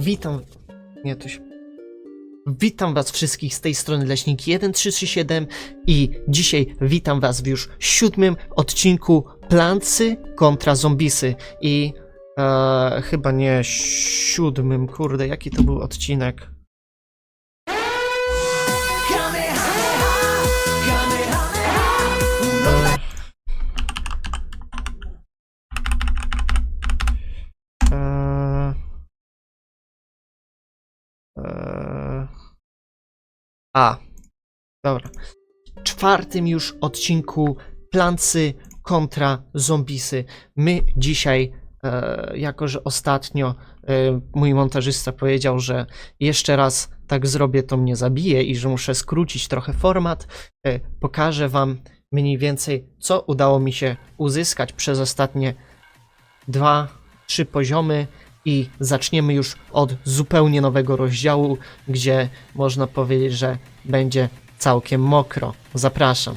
Witam. Nie, to się. Witam Was wszystkich z tej strony Leśnik 1337 i dzisiaj witam Was w już siódmym odcinku Plancy kontra Zombisy. I e, chyba nie siódmym, kurde, jaki to był odcinek? A, dobra. Czwartym już odcinku Plancy kontra Zombisy. My dzisiaj, e, jako że ostatnio e, mój montażysta powiedział, że jeszcze raz tak zrobię, to mnie zabije i że muszę skrócić trochę format, e, pokażę Wam mniej więcej, co udało mi się uzyskać przez ostatnie dwa, trzy poziomy i zaczniemy już od zupełnie nowego rozdziału, gdzie można powiedzieć, że będzie całkiem mokro. Zapraszam.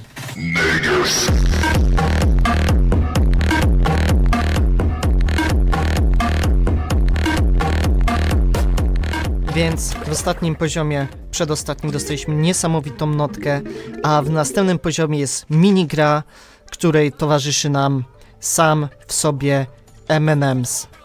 Więc w ostatnim poziomie, przedostatnim dostaliśmy niesamowitą notkę, a w następnym poziomie jest minigra, której towarzyszy nam sam w sobie M&M's.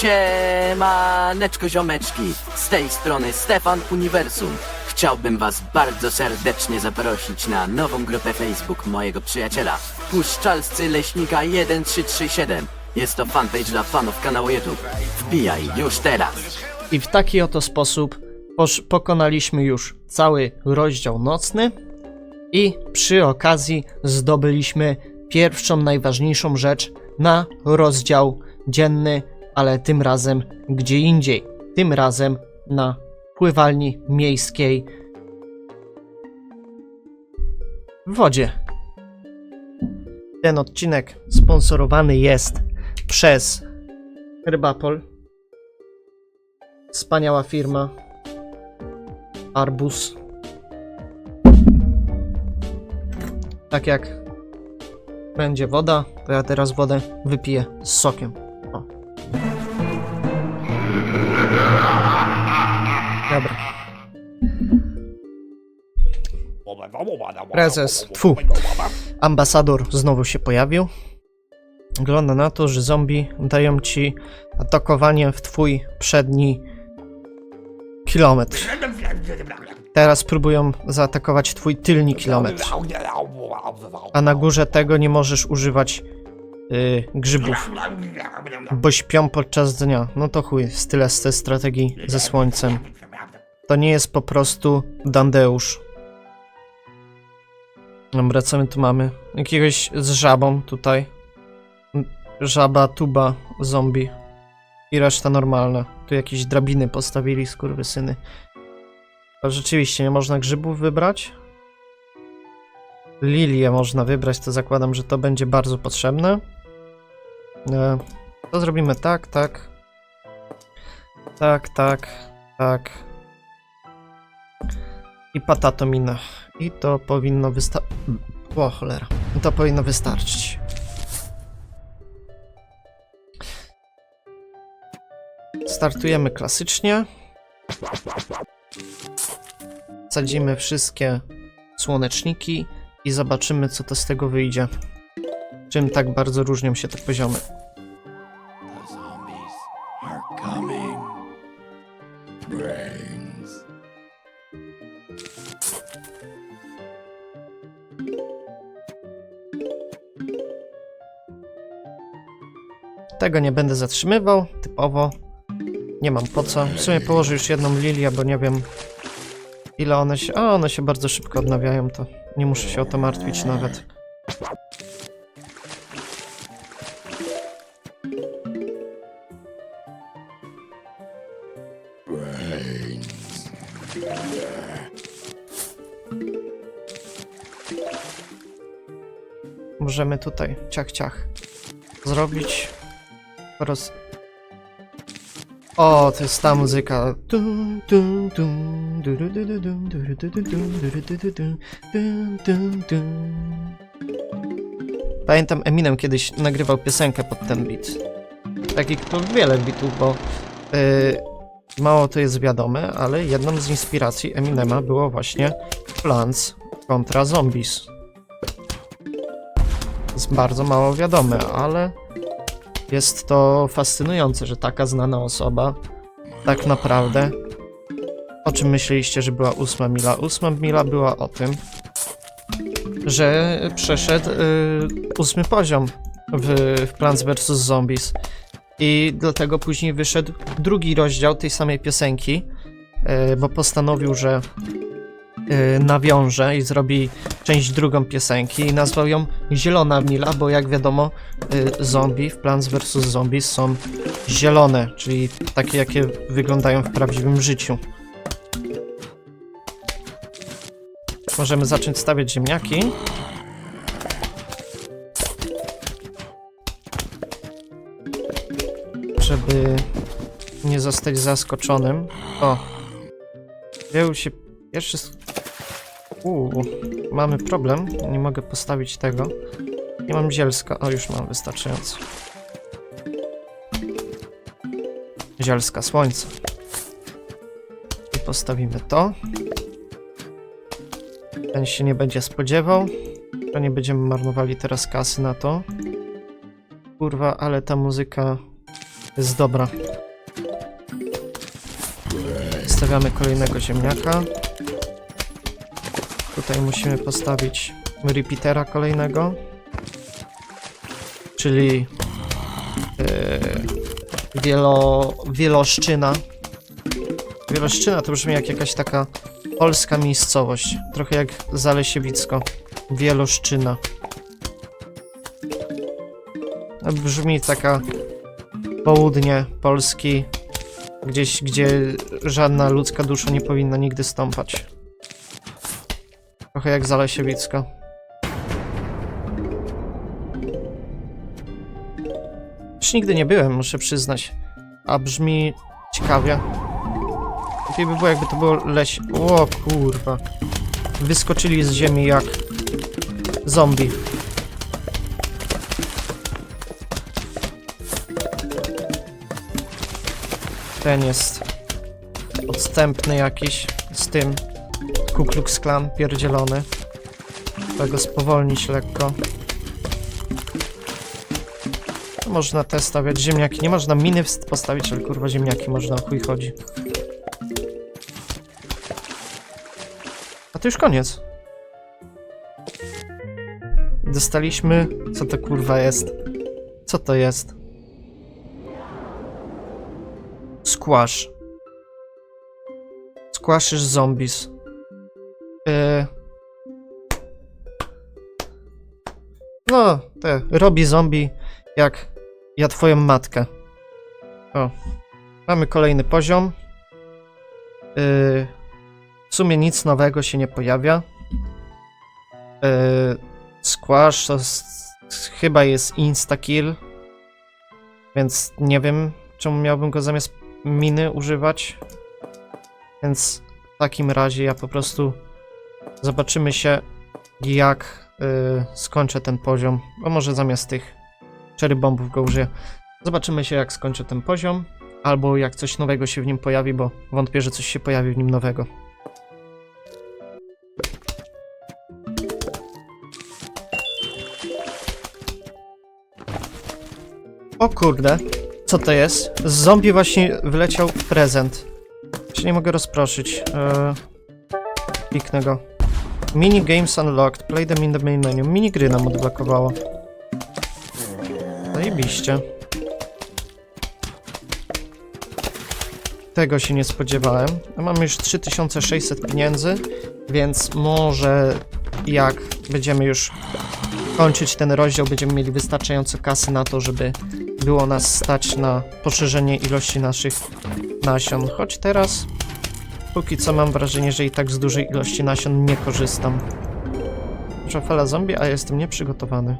Siemaneczko ziomeczki, z tej strony Stefan Uniwersum. Chciałbym was bardzo serdecznie zaprosić na nową grupę Facebook mojego przyjaciela, Puszczalscy Leśnika 1337. Jest to fanpage dla fanów kanału YouTube. Wbijaj już teraz. I w taki oto sposób pokonaliśmy już cały rozdział nocny i przy okazji zdobyliśmy pierwszą najważniejszą rzecz na rozdział dzienny, ale tym razem gdzie indziej. Tym razem na pływalni miejskiej w wodzie. Ten odcinek sponsorowany jest przez Rybapol. Wspaniała firma. Arbus. Tak jak będzie woda, to ja teraz wodę wypiję z sokiem. Prezes, tfu, ambasador znowu się pojawił. Wygląda na to, że zombie dają ci atakowanie w twój przedni kilometr. Teraz próbują zaatakować twój tylni kilometr. A na górze tego nie możesz używać y, grzybów, bo śpią podczas dnia. No to chuj, style z tej strategii ze słońcem. To nie jest po prostu Dandeusz. Dobra, co my tu mamy? Jakiegoś z żabą tutaj. Żaba, tuba, zombie. I reszta normalna. Tu jakieś drabiny postawili, skurwysyny. A rzeczywiście, nie można grzybów wybrać? Lilię można wybrać, to zakładam, że to będzie bardzo potrzebne. E, to zrobimy tak, tak. Tak, tak, tak. I patatomina. I to powinno wystarczyć. O cholera. To powinno wystarczyć. Startujemy klasycznie. Sadzimy wszystkie słoneczniki i zobaczymy, co to z tego wyjdzie. Czym tak bardzo różnią się te poziomy. Tego nie będę zatrzymywał, typowo. Nie mam po co. W sumie położę już jedną lilię, bo nie wiem ile one się... A, one się bardzo szybko odnawiają, to nie muszę się o to martwić nawet. Możemy tutaj ciach ciach zrobić. Roz... O, to jest ta muzyka. Pamiętam Eminem kiedyś nagrywał piosenkę pod ten beat. Takich to wiele bitów, bo yy, mało to jest wiadome, ale jedną z inspiracji Eminema było właśnie Plants kontra Zombies. Jest bardzo mało wiadome, ale jest to fascynujące, że taka znana osoba tak naprawdę. O czym myśleliście, że była ósma mila? Ósma mila była o tym, że przeszedł y, ósmy poziom w, w Plants vs. Zombies. I dlatego później wyszedł drugi rozdział tej samej piosenki, y, bo postanowił, że y, nawiąże i zrobi część drugą piosenki i nazwał ją Zielona Mila, bo jak wiadomo y, zombie w Plants vs. Zombies są zielone, czyli takie jakie wyglądają w prawdziwym życiu. Możemy zacząć stawiać ziemniaki. Żeby nie zostać zaskoczonym. O! Wziął się pierwszy... Uuu, mamy problem. Nie mogę postawić tego. Nie mam zielska. O, już mam wystarczająco. Zielska słońce. I postawimy to. Ten się nie będzie spodziewał. To nie będziemy marnowali teraz kasy na to. Kurwa, ale ta muzyka jest dobra. Stawiamy kolejnego ziemniaka. Tutaj musimy postawić repeatera kolejnego. Czyli yy, wielo, wieloszczyna. Wieloszczyna to brzmi jak jakaś taka polska miejscowość. Trochę jak Zalesiewicko. Wieloszczyna. No, Brzmi taka południe Polski, gdzieś, gdzie żadna ludzka dusza nie powinna nigdy stąpać. Trochę jak Zalesiewicko. Już nigdy nie byłem, muszę przyznać. A brzmi ciekawie. Lepiej by było, jakby to było leś... O kurwa. Wyskoczyli z ziemi jak zombie. Ten jest odstępny jakiś z tym Ku Klux Klan pierdzielony. Trzeba go spowolnić lekko. Można te stawiać ziemniaki. Nie można miny postawić, ale kurwa ziemniaki można, chuj chodzi. A to już koniec. Dostaliśmy... Co to kurwa jest? Co to jest? Squash. Squashish zombies. Yy... No, te, robi zombie jak ja twoją matkę. O, mamy kolejny poziom. Yy, w sumie nic nowego się nie pojawia. Yy, squash to s- chyba jest insta-kill. Więc nie wiem, czemu miałbym go zamiast miny używać. Więc w takim razie ja po prostu zobaczymy się, jak yy, skończę ten poziom. A może zamiast tych cherry bombów go użyję. Zobaczymy się, jak skończę ten poziom. Albo jak coś nowego się w nim pojawi, bo wątpię, że coś się pojawi w nim nowego. O kurde, co to jest? Z zombie właśnie wyleciał prezent. Się nie mogę rozproszyć. Eee, go. Mini games unlocked. Play them in the main menu. Minigry nam odblokowało. Zajebiście. Tego się nie spodziewałem. A mamy już 3600 pieniędzy, więc może jak będziemy już kończyć ten rozdział, będziemy mieli wystarczająco kasy na to, żeby było nas stać na poszerzenie ilości naszych nasion. Choć teraz póki co mam wrażenie, że i tak z dużej ilości nasion nie korzystam. Szafela zombie, a jestem nieprzygotowany.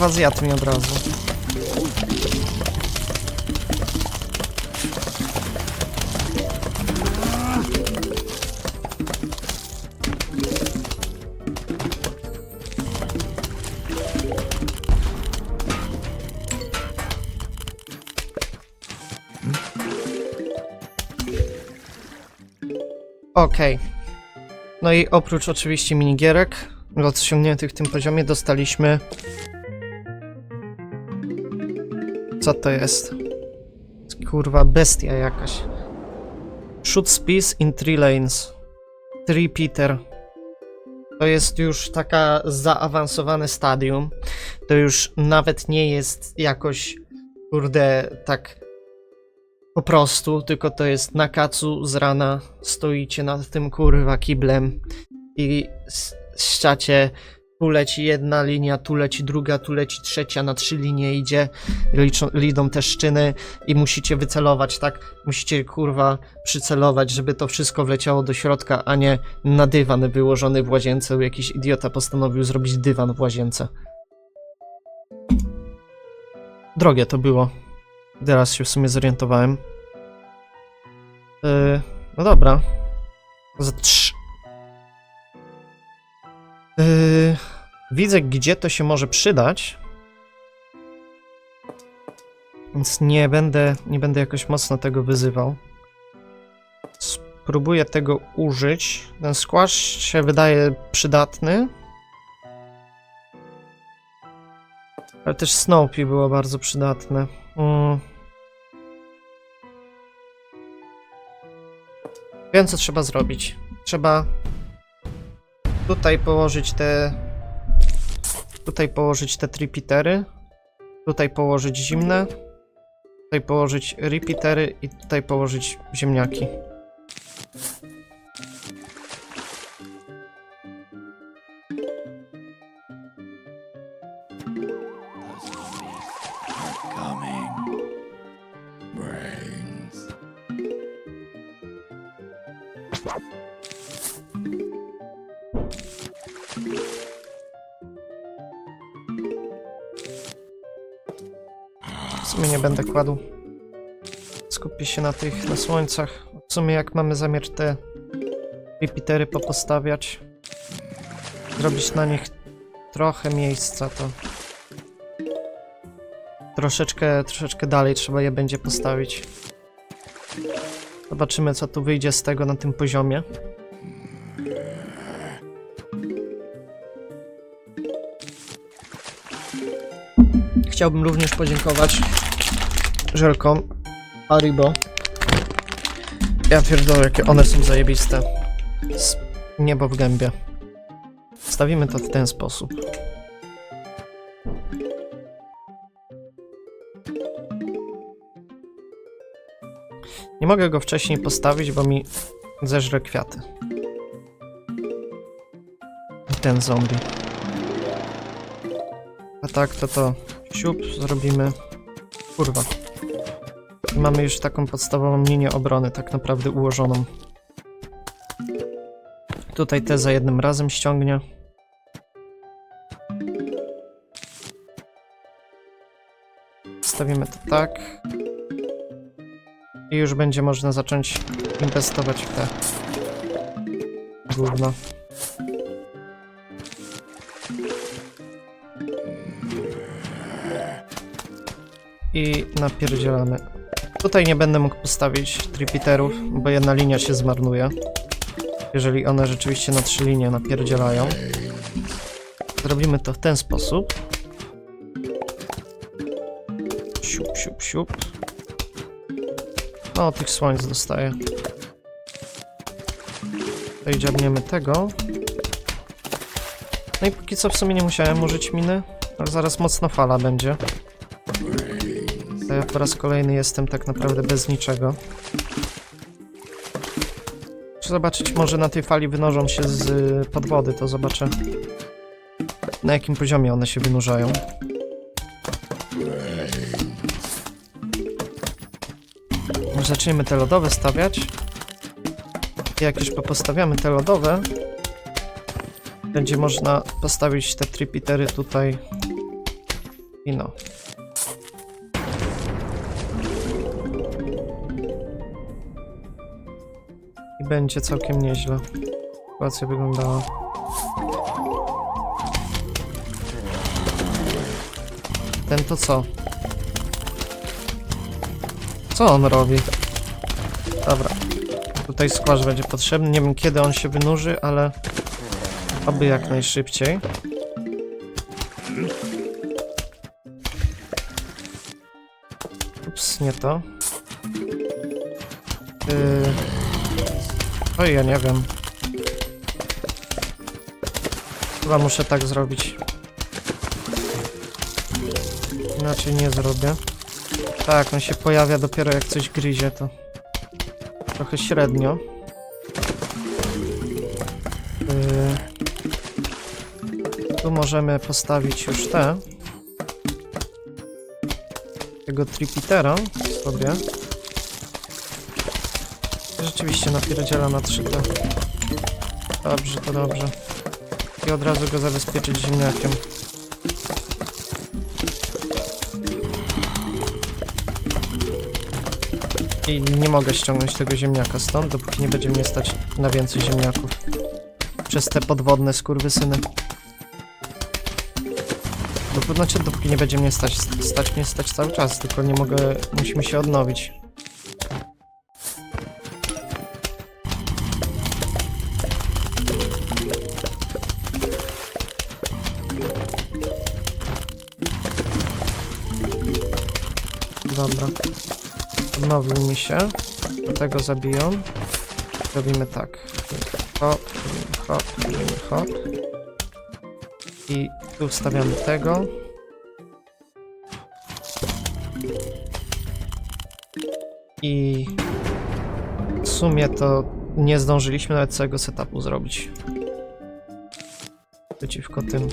Kurwa, zjadł mnie od razu. Okej. No i oprócz oczywiście minigierek osiągniętych w tym poziomie dostaliśmy Co to jest? Kurwa, bestia jakaś. Shoot space in three lanes. Three Peter. To jest już taka zaawansowane stadium. To już nawet nie jest jakoś, kurde, tak po prostu, tylko to jest na kacu z rana stoicie nad tym kurwa kiblem i ściacie tu leci jedna linia, tu leci druga, tu leci trzecia, na trzy linie idzie, liczą, idą te szczyny i musicie wycelować, tak? Musicie kurwa przycelować, żeby to wszystko wleciało do środka, a nie na dywan wyłożony w łazience, jakiś idiota postanowił zrobić dywan w łazience. Drogie to było. Teraz się w sumie zorientowałem. Yy, no dobra. Za trz... Yy, widzę, gdzie to się może przydać. Więc nie będę, nie będę jakoś mocno tego wyzywał. Spróbuję tego użyć. Ten squash się wydaje przydatny. Ale też Snoopy było bardzo przydatne. Mm. Wiem, co trzeba zrobić. Trzeba tutaj położyć te. Tutaj położyć te tripitery. Tutaj położyć zimne. Tutaj położyć repeatery i tutaj położyć ziemniaki. Będę kładł. Skupię się na tych, na słońcach. W sumie jak mamy zamiar te repeatery popostawiać, zrobić na nich trochę miejsca, to troszeczkę, troszeczkę dalej trzeba je będzie postawić. Zobaczymy, co tu wyjdzie z tego na tym poziomie. Chciałbym również podziękować żelkom Haribo. Ja pierdolę, jakie one są zajebiste. Z niebo w gębie. Stawimy to w ten sposób. Nie mogę go wcześniej postawić, bo mi zeżre kwiaty. Ten zombie. A tak, to to siup zrobimy. Kurwa. Mamy już taką podstawową linię obrony, tak naprawdę ułożoną. Tutaj te za jednym razem ściągnie. Stawimy to tak. I już będzie można zacząć inwestować w te gówno. I napierdzielamy. Tutaj nie będę mógł postawić tripiterów, bo jedna linia się zmarnuje. Jeżeli one rzeczywiście na trzy linie napierdzielają. Zrobimy to w ten sposób. Siup, siup, siup. No, tych słońc dostaję. Tutaj dziabniemy tego. No i póki co w sumie nie musiałem użyć miny, ale zaraz mocna fala będzie. To ja po raz kolejny jestem tak naprawdę bez niczego. Chcę zobaczyć, może na tej fali wynożą się z y, pod wody, to zobaczę na jakim poziomie one się wynurzają. Może Zaczniemy te lodowe stawiać. Jak już postawiamy te lodowe, będzie można postawić te tripitery tutaj i no. Będzie całkiem nieźle. Sytuacja wyglądała. Ten to co? Co on robi? Dobra. Tutaj skłacz będzie potrzebny. Nie wiem kiedy on się wynurzy, ale oby jak najszybciej. Ups, nie to. Yy... Oj, ja nie wiem. Chyba muszę tak zrobić. Inaczej nie zrobię. Tak, on się pojawia dopiero jak coś gryzie, to trochę średnio. Yy, tu możemy postawić już te. Tego tripitera sobie. Rzeczywiście napierdziela na 3T. Dobrze, to dobrze. I od razu go zabezpieczyć ziemniakiem. I nie mogę ściągnąć tego ziemniaka stąd, dopóki nie będzie mnie stać na więcej ziemniaków. Przez te podwodne skurwysyny. Dopóki, znaczy, dopóki nie będzie mnie stać, stać mnie stać cały czas, tylko nie mogę, musimy się odnowić. Odnowił mi się. Tego zabiją. Robimy tak. Hop, hop, hop. I tu wstawiamy tego. I w sumie to nie zdążyliśmy nawet całego setupu zrobić. Przeciwko tym.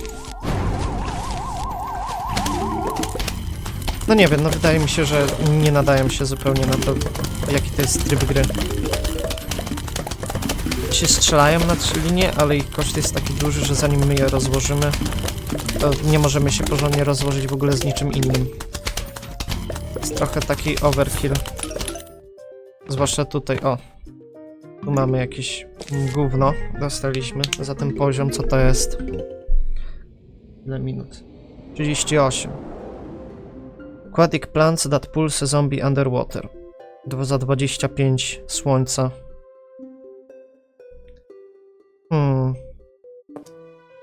No nie wiem, no wydaje mi się, że nie nadają się zupełnie na to, jaki to jest tryb gry. Się strzelają na trzy linie, ale ich koszt jest taki duży, że zanim my je rozłożymy, to nie możemy się porządnie rozłożyć w ogóle z niczym innym. Jest trochę taki overkill. Zwłaszcza tutaj, o. Tu mamy jakieś gówno, dostaliśmy za ten poziom, co to jest? Ile minut? 38. Aquatic plants that pulse zombie underwater. Dwa za 25 słońca. Hmm.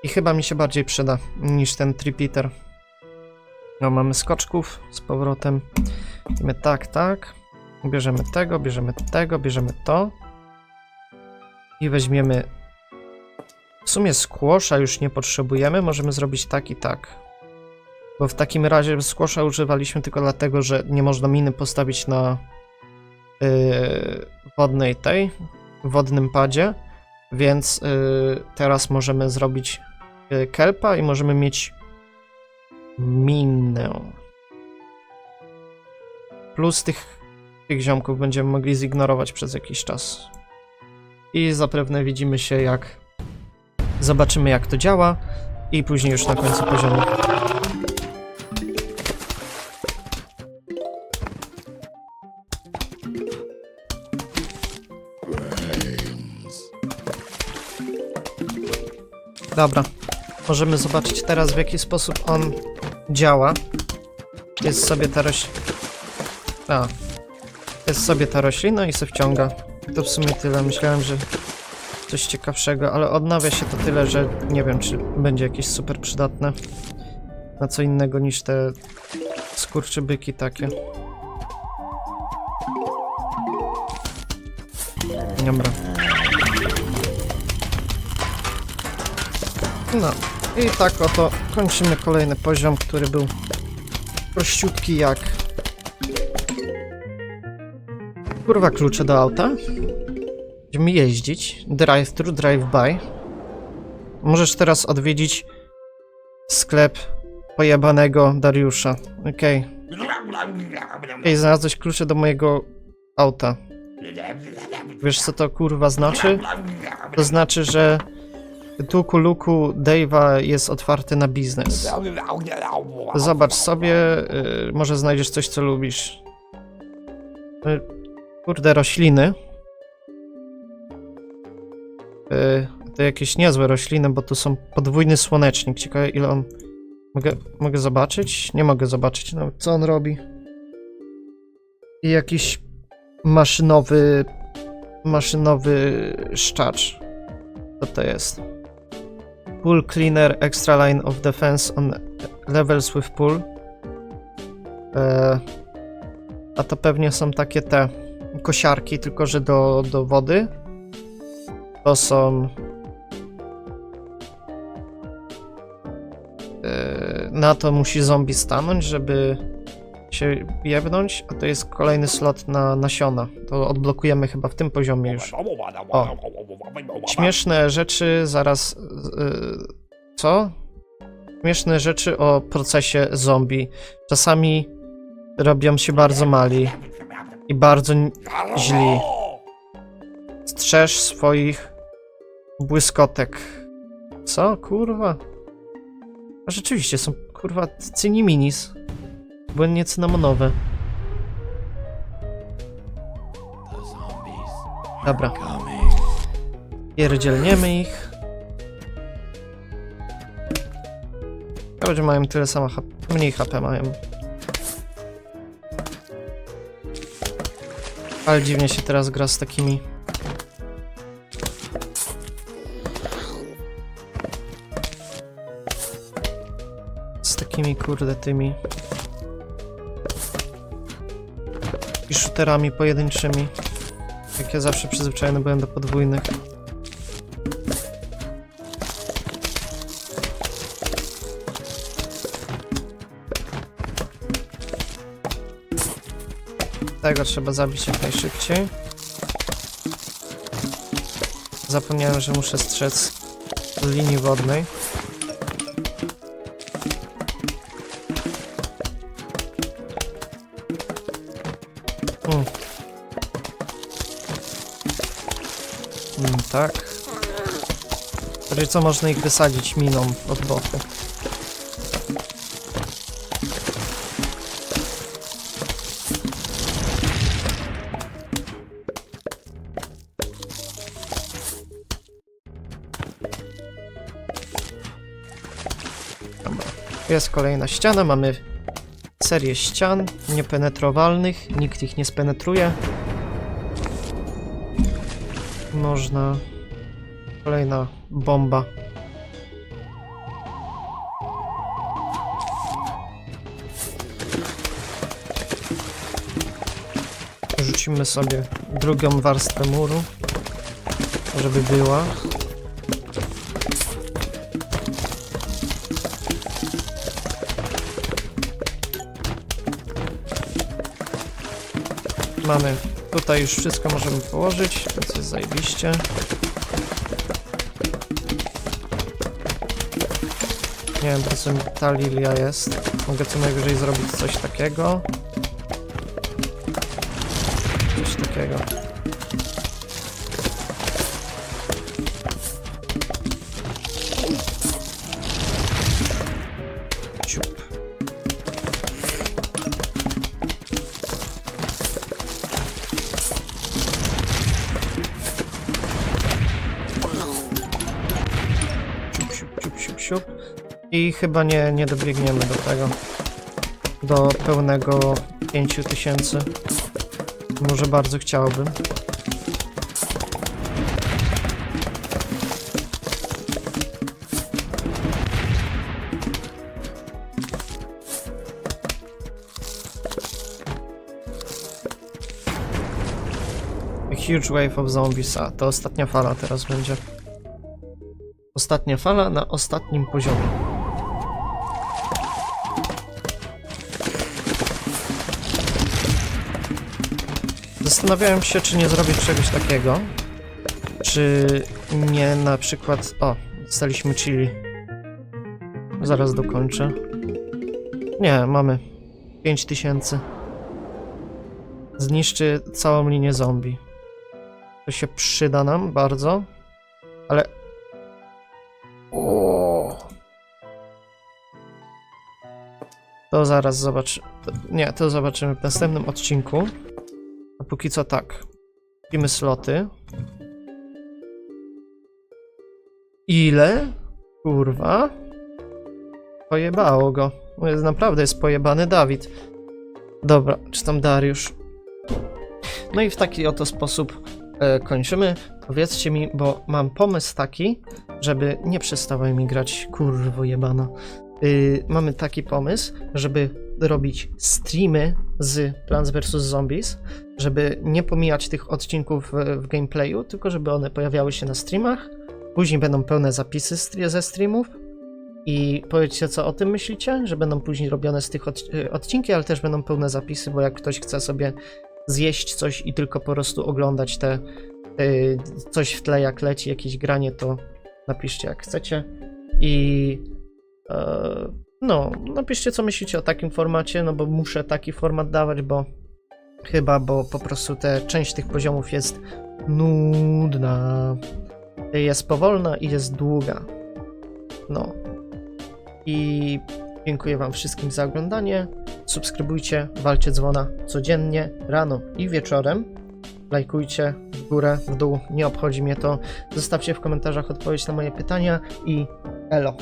I chyba mi się bardziej przyda niż ten tripiter. No, mamy skoczków z powrotem. Robimy tak, tak. Bierzemy tego, bierzemy tego, bierzemy to. I weźmiemy... W sumie squasha już nie potrzebujemy, możemy zrobić tak i tak. Bo w takim razie squasha używaliśmy tylko dlatego, że nie można miny postawić na yy, wodnej tej, wodnym padzie, więc yy, teraz możemy zrobić yy, kelpa i możemy mieć minę. Plus tych, tych ziomków będziemy mogli zignorować przez jakiś czas. I zapewne widzimy się jak zobaczymy jak to działa i później już na końcu poziomu. Dobra. Możemy zobaczyć teraz w jaki sposób on działa. Jest sobie ta roślina. Jest sobie ta roślina i se wciąga. To w sumie tyle. Myślałem, że coś ciekawszego, ale odnawia się to tyle, że nie wiem, czy będzie jakieś super przydatne na co innego niż te skurczybyki takie. Dobra. No. I tak oto kończymy kolejny poziom, który był prościutki jak... Kurwa klucze do auta. Będziemy jeździć. Drive-thru, drive-by. Możesz teraz odwiedzić sklep pojebanego Dariusza. Okej. Okej, znalazłeś klucze do mojego auta. Wiesz co to kurwa znaczy? To znaczy, że tytułku luku Dave'a jest otwarty na biznes. Zobacz sobie, y, może znajdziesz coś, co lubisz. Y, kurde, rośliny. Y, to jakieś niezłe rośliny, bo tu są podwójny słonecznik. Ciekawe, ile on... Mogę, mogę zobaczyć? Nie mogę zobaczyć, no, co on robi. I jakiś maszynowy... maszynowy szczacz. Co to jest? Pool Cleaner Extra Line of Defense on Levels with Pool. E, a to pewnie są takie te kosiarki, tylko że do, do wody. To są. E, na to musi zombie stanąć, żeby się jebnąć, a to jest kolejny slot na nasiona. To odblokujemy chyba w tym poziomie już. Śmieszne rzeczy zaraz. Yy, co? Śmieszne rzeczy o procesie zombie. Czasami robią się bardzo mali i bardzo źli. Strzeż swoich błyskotek. Co? Kurwa. A rzeczywiście są kurwa cyni minis. Błędnie cynamonowe. Dobra. Pierdzielniemy ich. Ja będzie mają tyle samo HP. Mniej HP mają. Ale dziwnie się teraz gra z takimi. Z takimi kurde tymi. I shooterami pojedynczymi. Jak ja zawsze przyzwyczajony byłem do podwójnych. Tego trzeba zabić jak najszybciej. Zapomniałem, że muszę strzec linii wodnej. Mm. Mm, tak. Czyli co można ich wysadzić miną od boku. Jest kolejna ściana, mamy serię ścian niepenetrowalnych, nikt ich nie spenetruje. Można... Kolejna bomba. Rzucimy sobie drugą warstwę muru, żeby była. Mamy tutaj już wszystko możemy położyć, więc jest zajebiście. Nie wiem, po co mi ta lilia jest. Mogę co najwyżej zrobić coś takiego. I chyba nie, nie dobiegniemy do tego. Do pełnego 5000. Może bardzo chciałbym. Huge wave of zombies. A, to ostatnia fala teraz będzie. Ostatnia fala na ostatnim poziomie. Zastanawiałem się, czy nie zrobić czegoś takiego. Czy nie na przykład. O, dostaliśmy chili. Zaraz dokończę. Nie, mamy 5000. Zniszczy całą linię zombie. To się przyda nam bardzo. Ale. O. To zaraz zobacz. to- Nie, to zobaczymy w następnym odcinku. Póki co tak. Kupimy sloty. Ile? Kurwa. Pojebało go. Jest, naprawdę jest pojebany Dawid. Dobra, czy tam Dariusz? No i w taki oto sposób e, kończymy. Powiedzcie mi, bo mam pomysł taki, żeby nie przestawaj mi grać, kurwo jebana. Y, mamy taki pomysł, żeby robić streamy z Plants vs. Zombies, żeby nie pomijać tych odcinków w, gameplayu, tylko żeby one pojawiały się na streamach. Później będą pełne zapisy ze streamów. I powiedzcie, co o tym myślicie, że będą później robione z tych y, odcinki, ale też będą pełne zapisy, bo jak ktoś chce sobie zjeść coś i tylko po prostu oglądać te y, coś w tle, jak leci jakieś granie, to napiszcie jak chcecie. I e, no, napiszcie co myślicie o takim formacie, no bo muszę taki format dawać, bo chyba, bo po prostu te część tych poziomów jest nudna. Jest powolna i jest długa. No. I dziękuję Wam wszystkim za oglądanie. Subskrybujcie, walcie dzwona codziennie, rano i wieczorem. Lajkujcie w górę, w dół, nie obchodzi mnie to. Zostawcie w komentarzach odpowiedź na moje pytania i elo.